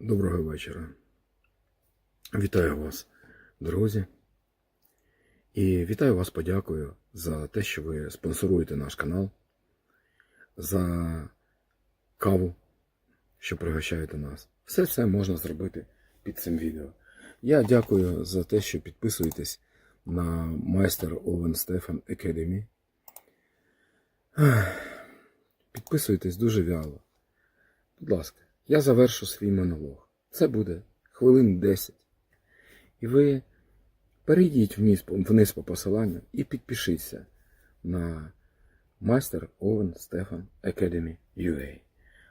Доброго вечора. Вітаю вас, друзі. І вітаю вас, подякую за те, що ви спонсоруєте наш канал, за каву, що пригощаєте нас. Все це можна зробити під цим відео. Я дякую за те, що підписуєтесь на майстер Овен Стефан Academy. Підписуйтесь дуже вяло. Будь ласка, я завершу свій монолог. Це буде хвилин 10. І ви перейдіть вниз, вниз по посиланню і підпишіться на Майстер Овен Стефан Academy UA.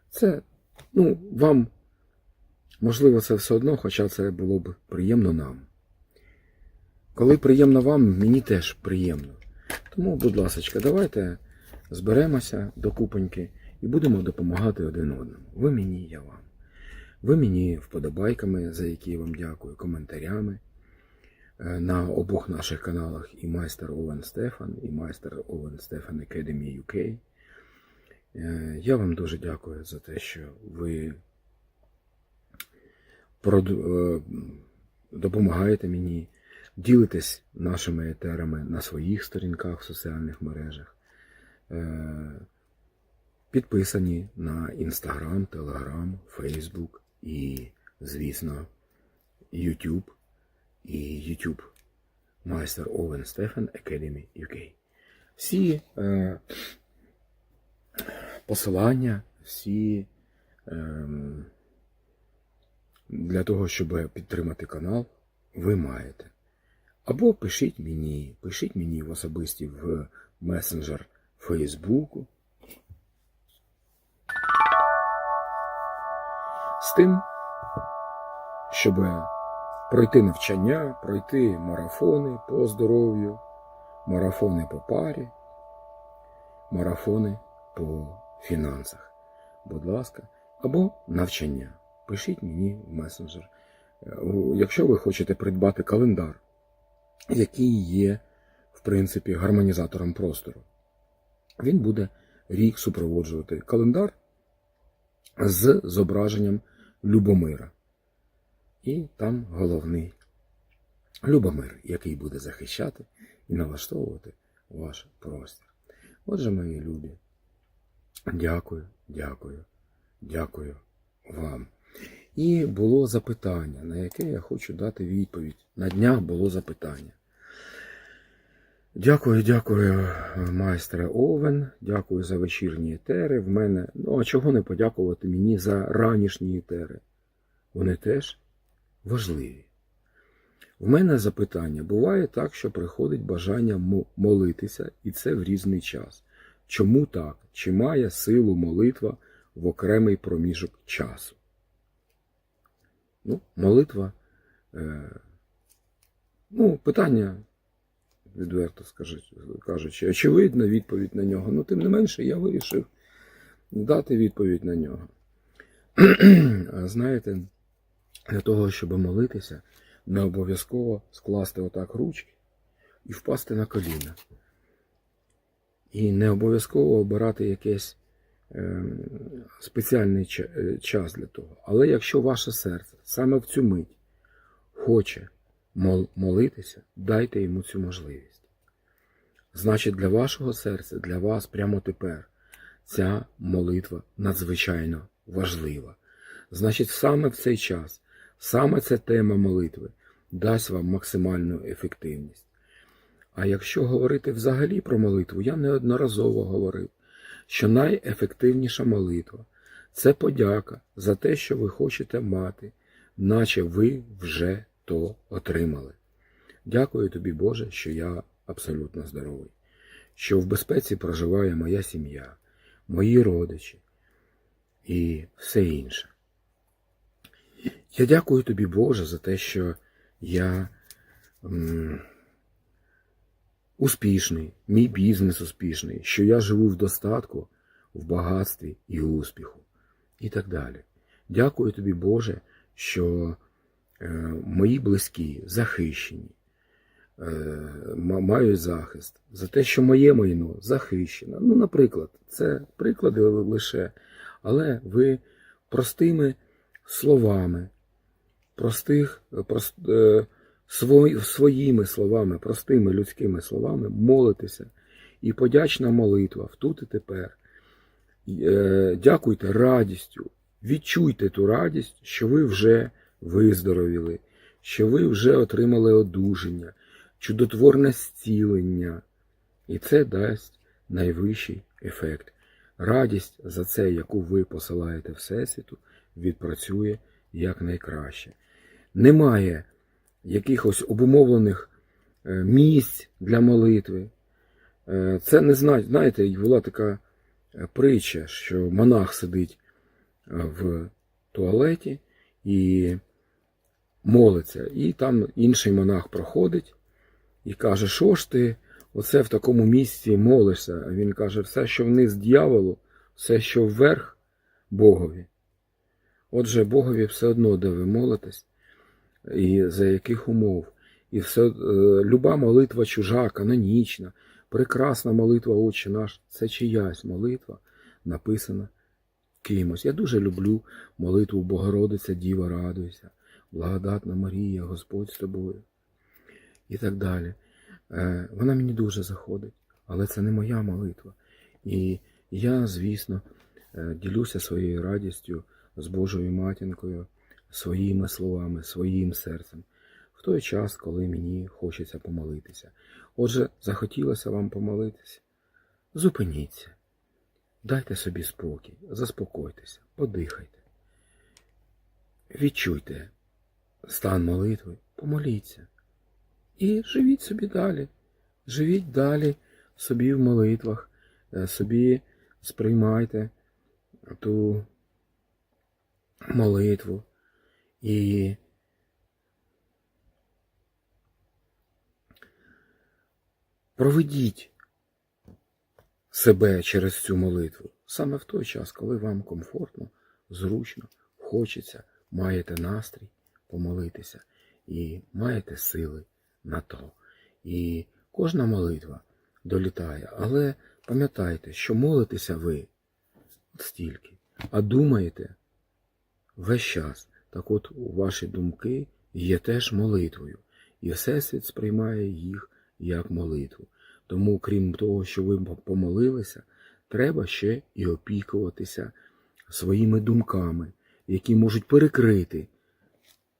Це, ну, вам, можливо, це все одно, хоча це було б приємно нам. Коли приємно вам, мені теж приємно. Тому, будь ласка, давайте зберемося до купоньки і будемо допомагати один одному. Ви мені, я вам. Ви мені вподобайками, за які я вам дякую, коментарями е, на обох наших каналах і майстер Овен Стефан, і майстер Овен Стефан Academy UK. Е, Я вам дуже дякую за те, що ви е, допомагаєте мені, ділитесь нашими етерами на своїх сторінках в соціальних мережах. Підписані на Інстаграм, Телеграм, Фейсбук і, звісно, YouTube і YouTube Майстер Овен Стефан Academy UK. Всі е, посилання, всі е, для того, щоб підтримати канал, ви маєте. Або пишіть мені, пишіть мені в особисті в месенджер Фейсбуку. З тим, щоб пройти навчання, пройти марафони по здоров'ю, марафони по парі, марафони по фінансах. Будь ласка, або навчання. Пишіть мені в месенджер. Е, Якщо ви хочете придбати календар, який є, в принципі, гармонізатором простору, він буде рік супроводжувати календар з зображенням Любомира. І там головний Любомир, який буде захищати і налаштовувати ваш простір. Отже, мої любі, дякую, дякую, дякую вам. І було запитання, на яке я хочу дати відповідь. На днях було запитання. Дякую, дякую, майстре Овен. Дякую за вечірні етери. В мене. Ну, а чого не подякувати мені за ранішні етери? Вони теж важливі. В мене запитання: буває так, що приходить бажання молитися, і це в різний час. Чому так? Чи має силу молитва в окремий проміжок часу? Ну, молитва. Е, ну, питання відверто кажучи, очевидна відповідь на нього. Ну, тим не менше, я вирішив дати відповідь на нього. Знаєте, для того, щоб молитися, не обов'язково скласти отак ручки і впасти на коліна. І не обов'язково обирати якийсь е, спеціальний час для того. Але якщо ваше серце саме в цю мить хоче молитися, дайте йому цю можливість. Значить, для вашого серця, для вас прямо тепер ця молитва надзвичайно важлива. Значить, саме в цей час, саме ця тема молитви дасть вам максимальну ефективність. А якщо говорити взагалі про молитву, я неодноразово говорив, що найефективніша молитва це подяка за те, що ви хочете мати, наче ви вже то отримали. Дякую тобі, Боже, що я абсолютно здоровий, що в безпеці проживає моя сім'я, мої родичі і все інше. Я дякую тобі, Боже, за те, що я м, успішний, мій бізнес успішний, що я живу в достатку, в багатстві і успіху, і так далі. Дякую тобі, Боже, що мої близькі захищені, е, ма- мають захист, за те, що моє майно захищено. Ну, наприклад, це приклади лише, але ви простими словами, простих, е, прос, е, свої- своїми словами, простими людськими словами молитеся. І подячна молитва в тут і тепер. Е, Дякуйте радістю, відчуйте ту радість, що ви вже виздоровіли, що ви вже отримали одужання, чудотворне зцілення. І це дасть найвищий ефект. Радість за це, яку ви посилаєте Всесвіту, відпрацює якнайкраще. Немає якихось обумовлених е, місць для молитви. Е, Це не зна- знаєте, була така е, притча, що монах сидить в туалеті і молиться. І там інший монах проходить і каже, що ж ти оце в такому місці молишся? А він каже, все, що вниз дьяволу, все, що вверх Богові. Отже, Богові все одно, де ви молитесь, і за яких умов. І все, е, люба молитва чужа, канонічна, прекрасна молитва Отче наш, це чиясь молитва, написана кимось. Я дуже люблю молитву Богородиця, Діва радуйся, благодатна Марія, Господь з тобою. І так далі. Е, Вона мені дуже заходить, але це не моя молитва. І я, звісно, е, ділюся своєю радістю з Божою матінкою, своїми словами, своїм серцем в той час, коли мені хочеться помолитися. Отже, захотілося вам помолитися. Зупиніться, дайте собі спокій, заспокойтеся, подихайте. Відчуйте стан молитви, помоліться. І живіть собі далі. Живіть далі собі в молитвах, е, собі сприймайте ту молитву. І проведіть себе через цю молитву саме в той час, коли вам комфортно, зручно, хочеться, маєте настрій помолитися і маєте сили на то. І кожна молитва долітає, але пам'ятайте, що молитеся ви стільки, а думаєте весь час. Так от ваші думки є теж молитвою, і Всесвіт сприймає їх як молитву. Тому, крім того, що ви помолилися, треба ще і опікуватися своїми думками, які можуть перекрити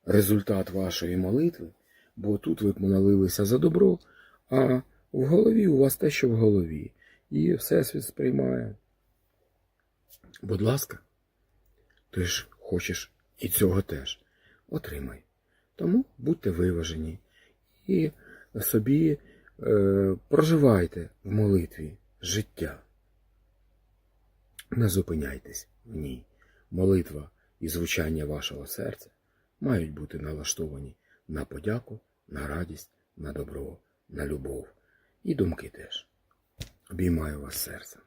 результат вашої молитви, бо тут ви молилися за добро, а в голові у вас те, що в голові, і Всесвіт сприймає. Будь ласка, ти ж хочеш і цього теж. Отримай. Тому будьте виважені і собі е, проживайте в молитві життя. Не зупиняйтесь в ній. Молитва і звучання вашого серця мають бути налаштовані на подяку, на радість, на добро, на любов. І думки теж. Обіймаю вас серцем.